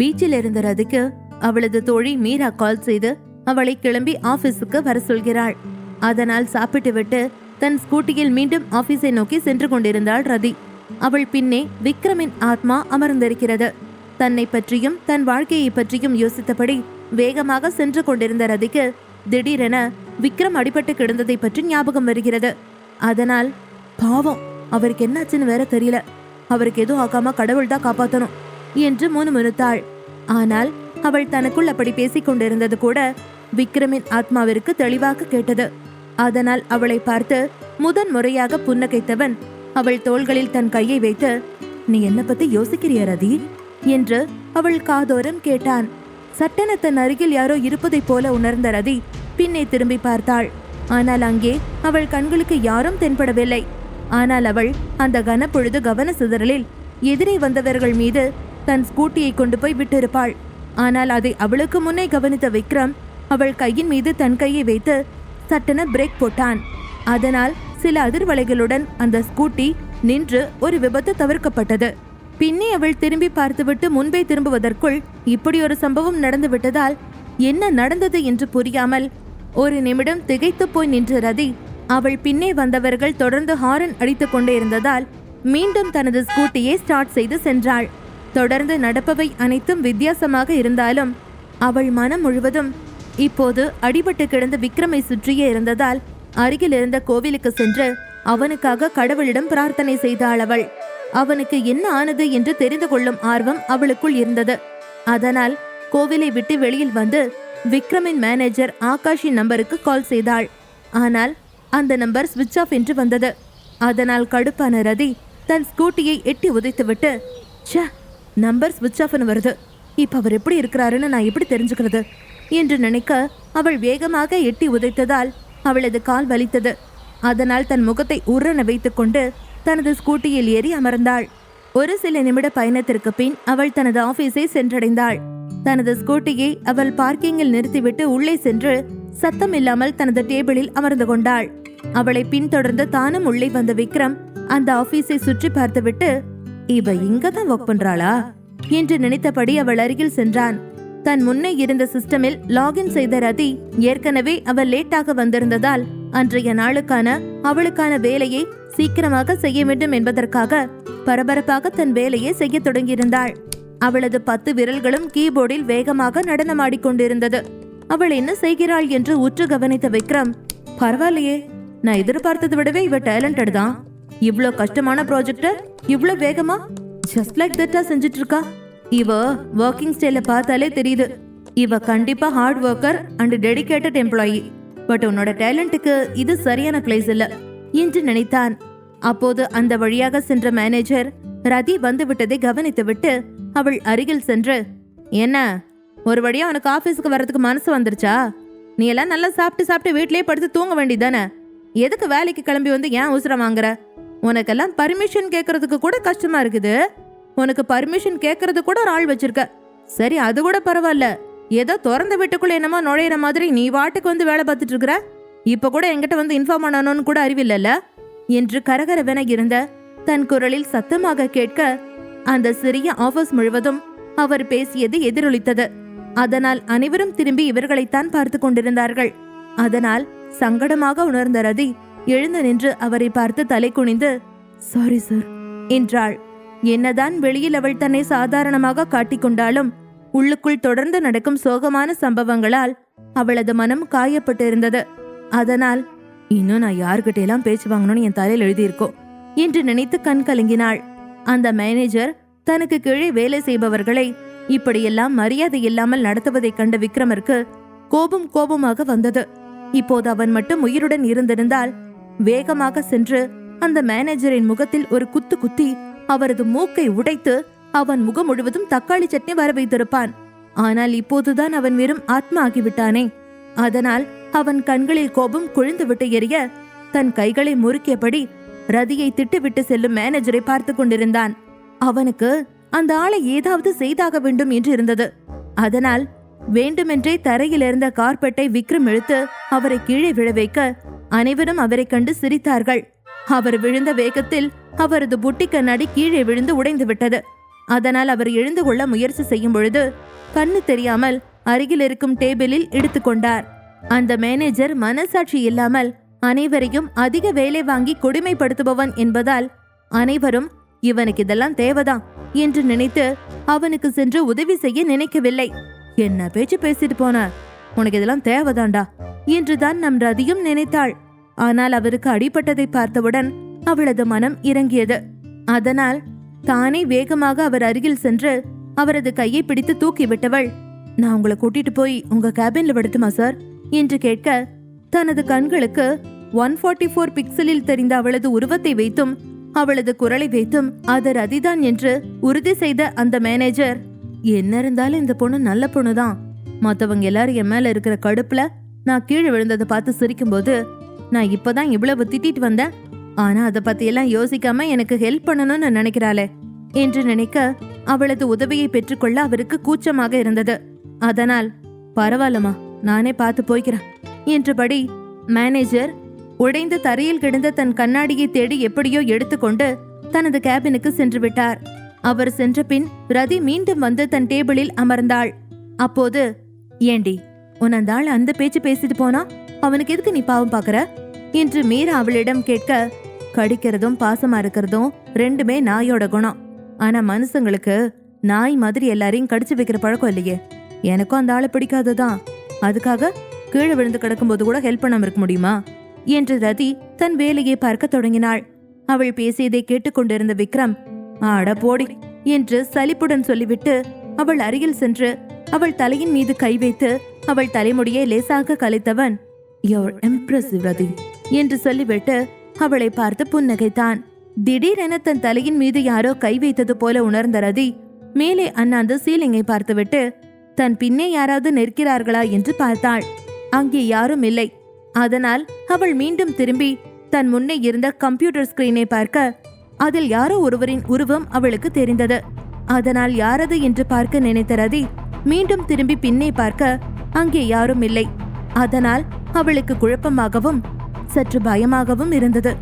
பீச்சில் இருந்த ரதிக்கு அவளது தோழி மீரா கால் செய்து அவளை கிளம்பி ஆபீஸுக்கு வர சொல்கிறாள். அதனால் சாப்பிட்டுவிட்டு தன் ஸ்கூட்டியில் மீண்டும் ஆபீஸை நோக்கி சென்று கொண்டிருந்தாள் ரதி. அவள் பின்னே விக்ரமின் ஆத்மா அமர்ந்திருக்கிறது. தன்னை பற்றியும் தன் வாழ்க்கையை பற்றியும் யோசித்தபடி வேகமாக சென்று கொண்டிருந்த ரதிக்கு திடீரென விக்ரம் அடிபட்டு கிடந்ததை பற்றி ஞாபகம் வருகிறது. அதனால் பாவம் அவருக்கு என்னாச்சுன்னு வேற தெரியல. அவருக்கு எதுவும் ஆகாம கடவுள் தான் காப்பாத்தணும் என்று முணுமுணுத்தாள். ஆனால் அவள் தனக்குள் அப்படி பேசிக் கொண்டிருந்தது கூட விக்ரமின் ஆத்மாவிற்கு தெளிவாக கேட்டது. அதனால் அவளை பார்த்து முதன் முறையாக புன்னகைத்தவன் அவள் தோள்களில் தன் கையை வைத்து நீ என்ன பத்தி யோசிக்கிறிய ரதி? என்று அவள் காதோரம் கேட்டான். சட்டென தன் அருகில் யாரோ இருப்பதைப் போல உணர்ந்த ரதி பின்னே திரும்பி பார்த்தாள். ஆனால் அங்கே அவள் கண்களுக்கு யாரும் தென்படவில்லை. ஆனால் அவள் அந்த கனப்பொழுது கவன சிதறலில் எதிரே வந்தவர்கள் மீது தன் ஸ்கூட்டியை கொண்டு போய் விட்டிருப்பாள். ஆனால் அதை அவளுக்கு முன்னே கவனித்த விக்ரம் அவள் கையின் மீது தன் கையை வைத்து சட்டென பிரேக் போட்டான். அதனால் சில அதிர்வலைகளுடன் அந்த ஸ்கூட்டி நின்று ஒரு விபத்து தவிர்க்கப்பட்டது. பின்னே அவள் திரும்பி பார்த்துவிட்டு முன்பே திரும்புவதற்குள் இப்படி ஒரு சம்பவம் நடந்துவிட்டதால் என்ன நடந்தது என்று புரியாமல் ஒரு நிமிடம் திகைத்துப் போய் நின்ற ரதி அவள் பின்னே வந்தவர்கள் தொடர்ந்து ஹாரன் அடித்துக் கொண்டே இருந்ததால் மீண்டும் தனது ஸ்கூட்டியை ஸ்டார்ட் செய்து சென்றாள். தொடர்ந்து நடப்பவை அனைத்தும் வித்தியாசமாக இருந்தாலும் அவள் மனம் முழுவதும் இப்போது அடிபட்டு கிடந்த விக்ரமை சுற்றியே இருந்ததால் அருகில் இருந்த கோவிலுக்கு சென்று அவனுக்காக கடவுளிடம் பிரார்த்தனை செய்தாள் அவள். அவனுக்கு என்ன ஆனது என்று தெரிந்து கொள்ளும் ஆர்வம் அவளுக்குள் இருந்தது. அதனால் கோவிலை விட்டு வெளியில் வந்து விக்ரமின் மேனேஜர் ஆகாஷின் நம்பருக்கு கால் செய்தாள். ஆனால் அந்த நம்பர் சுவிட்ச் ஆஃப் என்று வந்தது. அதனால் கடுப்பான ரதி தன் ஸ்கூட்டியை எட்டி உதைத்துவிட்டு ச நம்பர் ஸ்விட்ச் ஆஃப்னு வருது. இப்போ அவர் எப்படி இருக்கிறாருன்னு நான் எப்படி தெரிஞ்சுக்கிறது? என்று நினைக்க அவள் வேகமாக எட்டி உதைத்ததால் அவளது கால் வலித்தது. அதனால் தன் முகத்தை உர்ரென வைத்துக்கொண்டு தனது ஸ்கூட்டியில் ஏறி அமர்ந்தாள். ஒரு சில நிமிட பயணத்திற்கு பின் அவள் தனது ஆபீஸை சென்றடைந்தாள். தனது ஸ்கூட்டியை அவள் பார்க்கிங்கில் நிறுத்திவிட்டு உள்ளே சென்று சத்தம் இல்லாமல் தனது டேபிளில் அமர்ந்து கொண்டாள். அவளை பின்தொடர்ந்து தானும் உள்ளே வந்த விக்ரம் அந்த ஆபீஸை சுற்றி பார்த்துவிட்டு இவ இங்கதான் ஒர்க் பண்றாளா? என்று நினைத்தபடி அவள் அருகில் சென்றான். தன் முன்னே இருந்த சிஸ்டமில் லாகின் செய்த ரதி ஏற்கனவே அவள் லேட்டாக வந்திருந்ததால் அன்றைய நாளுக்கான அவளுக்கான வேலையை சீக்கிரமாக செய்ய வேண்டும் என்பதற்காக பரபரப்பாக தன் வேலையை செய்ய தொடங்கியிருந்தாள். அவளது பத்து விரல்களும் கீபோர்டில் வேகமாக நடனமாடிக் கொண்டிருந்தது. அவள் என்ன செய்கிறாள் என்று உற்று கவனித்த விக்ரம் பரவாயில்லையே நான் எதிர்பார்த்ததை விடவே இவ டேலண்டட் தான். இவ்ளோ கஷ்டமான ப்ராஜெக்ட இவ்ளோ வேகமா ஜஸ்ட் லைக் தட்டா செஞ்சுட்டு இருக்கா இவ ஒர்க்கிங் ஸ்டைல பார்த்தாலே தெரியுது. இவ கண்டிப்பா hard worker and dedicated employee but உன்னோட டேலண்ட்டுக்கு இது சரியான பிளேஸ் இல்ல. என்று நினைத்தான். அப்போது அந்த வழியாக சென்ற மேனேஜர் ரதி வந்து விட்டதை கவனித்துவிட்டு அவள் அருகில் சென்று என்ன? ஒரு வழியா உனக்கு ஆபீஸ்க்கு வர்றதுக்கு மனசு வந்துருச்சா? நீ எல்லாம் நல்லா சாப்பிட்டு சாப்பிட்டு வீட்லயே படுத்து தூங்க வேண்டியதானே எதுக்கு வேலைக்கு கிளம்பி வந்து ஏன் உசுரம் வாங்குற? உனக்கெல்லாம் பர்மிஷன் கேட்கறதுக்கு கூட கஷ்டமா இருக்குது. உனக்கு பர்மிஷன் கேட்கறது கூட ஒரு ஆள் வச்சிருக்க. சரி அது கூட பரவாயில்ல. ஏதோ திறந்த வீட்டுக்குள்ள என்னமோ நுழையிற மாதிரி நீ வாட்டுக்கு வந்து வேலை பார்த்துட்டு இருக்கிற? இப்ப கூட என்கிட்ட வந்து இன்ஃபார்ம் பண்ணணும்னு கூட அறிவில்லல்ல என்று கரகரவென இருந்த தன் குரலில் சத்தமாக கேட்க அந்த சிறிய ஆபீஸ் முழுவதும் அவர் பேசியது எதிரொலித்தது. அதனால் அனைவரும் திரும்பி இவர்களைத்தான் பார்த்து கொண்டிருந்தார்கள். அதனால் சங்கடமாக உணர்ந்த ரதி எழுந்து நின்று அவரை பார்த்து தலை குனிந்து சாரி சார் என்றாள். என்னதான் வெளியில் அவள் தன்னை சாதாரணமாக காட்டிக்கொண்டாலும் உள்ளுக்குள் தொடர்ந்து நடக்கும் சோகமான சம்பவங்களால் அவளது மனம் காயப்பட்டிருந்தது. அதனால் இன்னும் நான் யார்கிட்டேயெல்லாம் பேச்சு வாங்கணும்னு என் தலையில் எழுதியிருக்கோம் என்று நினைத்து கண் கலங்கினாள். அந்த மேனேஜர் தனக்கு கீழே வேலை செய்பவர்களை இப்படியெல்லாம் மரியாதை இல்லாமல் நடத்துவதைக் கண்ட விக்ரமருக்கு கோபம் கோபமாக வந்தது. இப்போது அவன் மட்டும் உயிருடன் இருந்திருந்தால் வேகமாக சென்று அந்த மேனேஜரின் முகத்தில் ஒரு குத்து குத்தி அவரது மூக்கை உடைத்து அவன் முகம் முழுவதும் தக்காளி சட்னி வர வைத்திருப்பான். ஆனால் இப்போதுதான் அவன் வெறும் ஆத்மா ஆகிவிட்டானே. அதனால் அவன் கண்களில் கோபம் கொழுந்துவிட்டு எரிய தன் கைகளை முறுக்கியபடி ரதியை திட்டுவிட்டு செல்லும் மேனேஜரை பார்த்து கொண்டிருந்தான். அவனுக்கு அந்த ஆளை ஏதாவது செய்தாக வேண்டும் என்று இருந்தது. அதனால் வேண்டுமென்றே தரையில் இருந்த கார்பெட்டை விக்ரம் இழுத்து அவரை கீழே விழ வைக்க அனைவரும் அவரைக் கண்டு சிரித்தார்கள். அவர் விழுந்த வேகத்தில் அவரது புட்டி கண்ணாடி கீழே விழுந்து உடைந்து விட்டது. அதனால் அவர் எழுந்து கொள்ள முயற்சி செய்யும் பொழுது கண்ணு தெரியாமல் அருகில் இருக்கும் டேபிளில் எடுத்துக்கொண்டார் அந்த மேனேஜர் மனசாட்சி இல்லாமல் அனைவரையும் அதிக வேலை வாங்கி கொடுமைப்படுத்துபவன் என்பதால் அனைவரும் இவனுக்கு இதெல்லாம் தேவைதான் என்று நினைத்து அவனுக்கு சென்று உதவி செய்ய நினைக்கவில்லை. என்ன பேச்சு பேசிட்டு போன? உனக்கு இதெல்லாம் தேவைதாண்டா? என்றுதான் நம் ரதியும் நினைத்தாள். ஆனால் அவருக்கு அடிபட்டதை பார்த்தவுடன் அவளது மனம் இறங்கியது. அதனால் தானே வேகமாக அவர் அருகில் சென்று அவரது கையை பிடித்து தூக்கி விட்டவள் நான் உங்களை கூட்டிட்டு போய் உங்க கேபின்ல விடட்டுமா சார் என்று கேட்க தனது கண்களுக்கு ஒன் ஃபார்ட்டி ஃபோர் பிக்சலில் தெரிந்த அவளது உருவத்தை வைத்தும் அவளது குரலை வைத்தும் அது ரதிதான் என்று உறுதி செய்த அந்த மேனேஜர் என்ன இருந்தாலும் இந்த பொண்ணு நல்ல பொண்ணுதான். மத்தவங்க எல்லாரும் என் மேல இருக்கிற கடுப்புல நான் கீழே விழுந்ததை பார்த்து சிரிக்கும்போது நான் இப்பதான் இவ்வளவு திட்டிட்டு வந்தேன். ஆனா அதை பத்தி எல்லாம் யோசிக்காம எனக்கு ஹெல்ப் பண்ணணும்னு நினைக்கிறாளே. என்று நினைக்க அவளது உதவியை பெற்றுக்கொள்ள அவருக்கு கூச்சமாக இருந்தது. அதனால் பரவாயில்லம்மா நானே பார்த்து போய்க்கிறேன். என்றபடி மேனேஜர் உடைந்த தரையில் கிடந்த தன் கண்ணாடியை தேடி எப்படியோ எடுத்துக்கொண்டு தனது கேபினுக்கு சென்று விட்டார். அவர் சென்ற பின் ரதி மீண்டும் வந்து தன் டேபிளில் அமர்ந்தாள். அப்போது ஏண்டி உன் அந்த ஆள் அந்த பேச்சு பேசிட்டு போனா? அவனுக்கு எதுக்கு நீ பாவம் பாக்குற? என்று மீரா அவளிடம் கேட்க கடிக்கிறதும் பாசமா இருக்கிறதும் ரெண்டுமே நாயோட குணம். ஆனா மனுஷங்களுக்கு நாய் மாதிரி எல்லாரையும் கடிச்சு வைக்கிற பழக்கம் இல்லையே. எனக்கும் அந்த ஆளை பிடிக்காததான் அதுக்காக கீழே விழுந்து கிடக்கும்போது கூட ஹெல்ப் பண்ணாம இருக்க முடியுமா? என்று ரதி தன் வேலையை பார்க்க தொடங்கினாள். அவள் பேசியதை கேட்டுக்கொண்டிருந்த விக்ரம் ஆட போடி என்று சலிப்புடன் சொல்லிவிட்டு அவள் அருகில் சென்று அவள் தலையின் மீது கை வைத்து அவள் தலைமுடியை லேசாக கலைத்தவன் யோர் இம்ப்ரெசிவ் ரதி என்று சொல்லிவிட்டு அவளை பார்த்து புன்னகைத்தான். திடீரென தன் தலையின் மீது யாரோ கை வைத்தது போல உணர்ந்த ரதி மேலே அண்ணாந்து சீலிங்கை பார்த்துவிட்டு தன் பின்னே யாராவது நிற்கிறார்களா? என்று பார்த்தாள். அங்கே யாரும் இல்லை. அதனால் அவள் மீண்டும் திரும்பி தன் முன்னே இருந்த கம்ப்யூட்டர் ஸ்கிரீனை பார்க்க அதில் யாரோ ஒருவரின் உருவம் அவளுக்கு தெரிந்தது. அதனால் யாரது என்று பார்க்க நினைத்த ரதி மீண்டும் திரும்பி பின்னே பார்க்க அங்கே யாரும் இல்லை. அதனால் அவளுக்கு குழப்பமாகவும் சற்று பயமாகவும் இருந்தது.